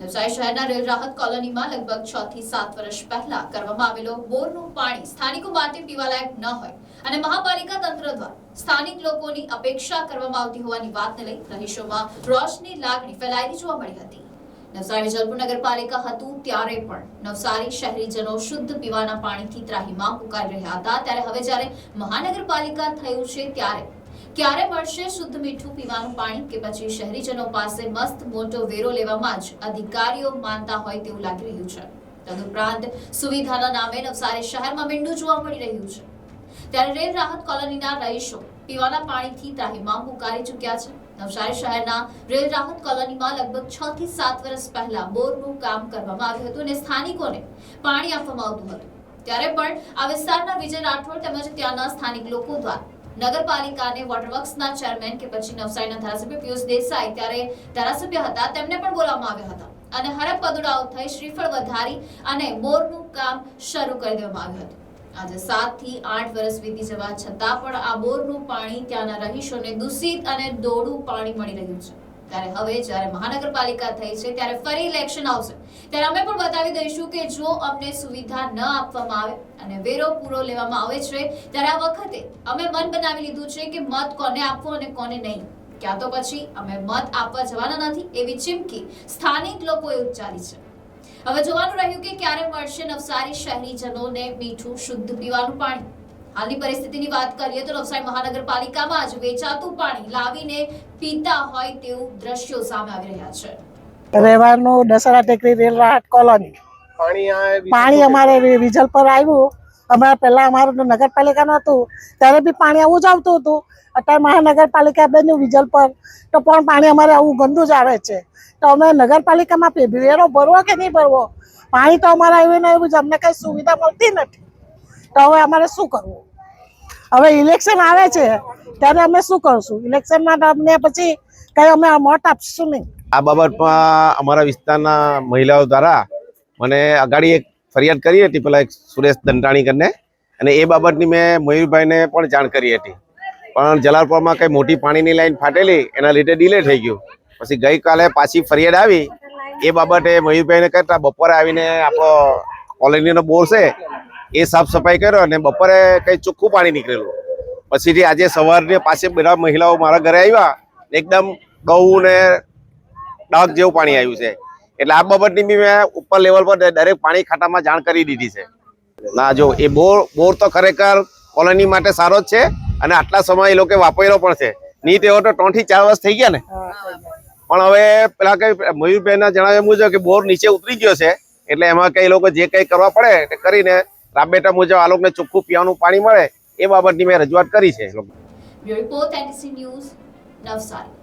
નવસારી શહેરના રેલ રાહત કોલોનીમાં લગભગ છ થી સાત વર્ષ પહેલા કરવામાં આવેલો બોરનું પાણી સ્થાનિકો માટે પીવાલાયક ન હોય અને મહાપાલિકા તંત્ર દ્વારા સ્થાનિક લોકોની અપેક્ષા કરવામાં આવતી હોવાની વાતને લઈ રહીશોમાં રોષની લાગણી ફેલાયેલી જોવા મળી હતી. નવસારી જલપુર નગરપાલિકા હતું ત્યારે પણ નવસારી શહેરીજનો શુદ્ધ પીવાના પાણીથી ત્રાહીમાં પુકારી રહ્યા હતા. ત્યારે હવે જ્યારે મહાનગરપાલિકા થયું છે ત્યારે ક્યારે મળશે શુદ્ધ મીઠું પીવાનું પાણી કે પછી શહેરીજનો પાસે મસ્ત મોટો વેરો લેવામાં જ અધિકારીઓ માનતા હોય તેવું લાગી રહ્યું છે. તદુપરાંત સુવિધાના નામે નવસારી શહેરમાં મીંડું જોવા મળી રહ્યું છે. ત્યારે રેલ રાહત કોલોનીના રહીશો પીવાના પાણીથી ત્રાહિમામ પુકારી ચૂક્યા છે. નવસારી શહેરના રેલ રાહત કોલોનીમાં લગભગ છ થી સાત વર્ષ પહેલા બોરનું કામ કરવામાં આવ્યું હતું અને સ્થાનિકોને પાણી આપવામાં આવતું હતું. ત્યારે પણ આ વિસ્તારના વિજય રાઠોડ તેમજ ત્યાંના સ્થાનિક લોકો દ્વારા નગરપાલિકાને વોટરવર્ક્સના ચેરમેન કે પછી નવસારીના ધારાસભ્ય પિયુષ દેસાઈ ત્યારે ધારાસભ્ય હતા તેમને પણ બોલાવવામાં આવ્યા હતા. અને હરપ પદુડાઓ થઈ શ્રીફળ વધારી અને બોરનું કામ શરૂ કરી દેવામાં આવ્યું હતું. આજે સાતથી આઠ વર્ષ વીતી જવા છતાં પણ આ બોરનું પાણી ત્યાંના રહીશોને દૂષિત અને દોડું પાણી મળી રહ્યું છે. ત્યારે હવે જ્યારે મહાનગરપાલિકા થઈ છે, ત્યારે ફરી ઇલેક્શન આવશે. ત્યારે અમે પણ બતાવી દઈશું કે જો અમને સુવિધા ન આપવામાં આવે અને વેરો પૂરો લેવામાં આવે છે, ત્યારે આ વખતે અમે મન બનાવી લીધું છે કે મત કોને આપવો અને કોને નહીં. ક્યાં તો પછી અમે મત આપવા જવાના નથી એવી ચીમકી સ્થાનિક લોકોએ ઉચ્ચારી છે. હવે જોવાનું રહ્યું કે ક્યારે મળશે નવસારી શહેરીજનોને મીઠું, શુદ્ધ પીવાનું પાણી? હાલની પરિસ્થિતિની વાત કરીએ તો નવસારી મહાનગરપાલિકામાં આજ વેચાતું પાણી લાવીને પીતા હોય તેવું દ્રશ્યો સામે આવી રહ્યા છે. રહેવાનું દશરા ટેકરી રેલ રાહત કોલોની. પાણી અમારે વિજલ પર આવ્યું. અમારે પહેલા અમારું નગરપાલિકા નગરપાલિકાનું હતું. ત્યારે બી પાણી આવું જ આવતું હતું. અત્યારે મહાનગરપાલિકા બન્યું વિજલ પર. તો પણ પાણી અમારે આવું ગંદુ જ આવે છે. તો અમે નગરપાલિકામાં વેરો ભરવો કે નહીં ભરવો? પાણી તો અમારે આવ્યું ને એવું જ અમને કઈ સુવિધા મળતી નથી. તો હવે અમારે શું કરવું? હવે ઇલેક્શન આવે છે, ત્યારે અમે શું કરશું? ઇલેક્શનમાં અમને પછી કઈ અમે મત આપશું નહીં. આ બાબતમાં અમારા વિસ્તારના મહિલાઓ દ્વારા મને અગાડી એક ફરિયાદ કરી હતી, પેલા એક સુરેશ દંડાણી કરીને. અને એ બાબતની મેં મયુરભાઈને પણ જાણ કરી હતી. પણ જલાલપુરમાં કઈ મોટી પાણીની લાઈન ફાટેલી, એના લીધે ડિલે થઈ ગયું. પછી ગઈકાલે પાછી ફરિયાદ આવી. એ બાબતે મયુરભાઈને કહેતા બપોરે આવીને આપણો કોલોનીનો બોર છે એ સાફ સફાઈ કર્યો અને બપોરે કઈ ચોખ્ખું પાણી નીકળેલું. પછીથી આજે સવારની પાસે બધા મહિલાઓ મારા ઘરે આવ્યા. એકદમ ડવું ને ડાક જેવું પાણી આવ્યું છે. એટલે આ બાબતની બી મેં ઉપર લેવલ પર દરેક પાણી ખાતામાં જાણ કરી દીધી છે. ના જો એ બોર બોર તો ખરેખર કોલોની માટે સારો જ છે અને આટલા સમય એ લોકો વાપરેલો પણ છે. નહીં તેઓ તો ત્રણથી ચાર વર્ષ થઈ ગયા ને. પણ હવે પેલા કઈ મયુરભાઈના જણાવ્યા મુજબ કે બોર નીચે ઉતરી ગયો છે. એટલે એમાં કઈ લોકો જે કઈ કરવા પડે કરીને રાબેટા મુજબ આ લોકોને ચોખ્ખું પીવાનું પાણી મળે એ બાબતની મેં રજૂઆત કરી છે નવસારી.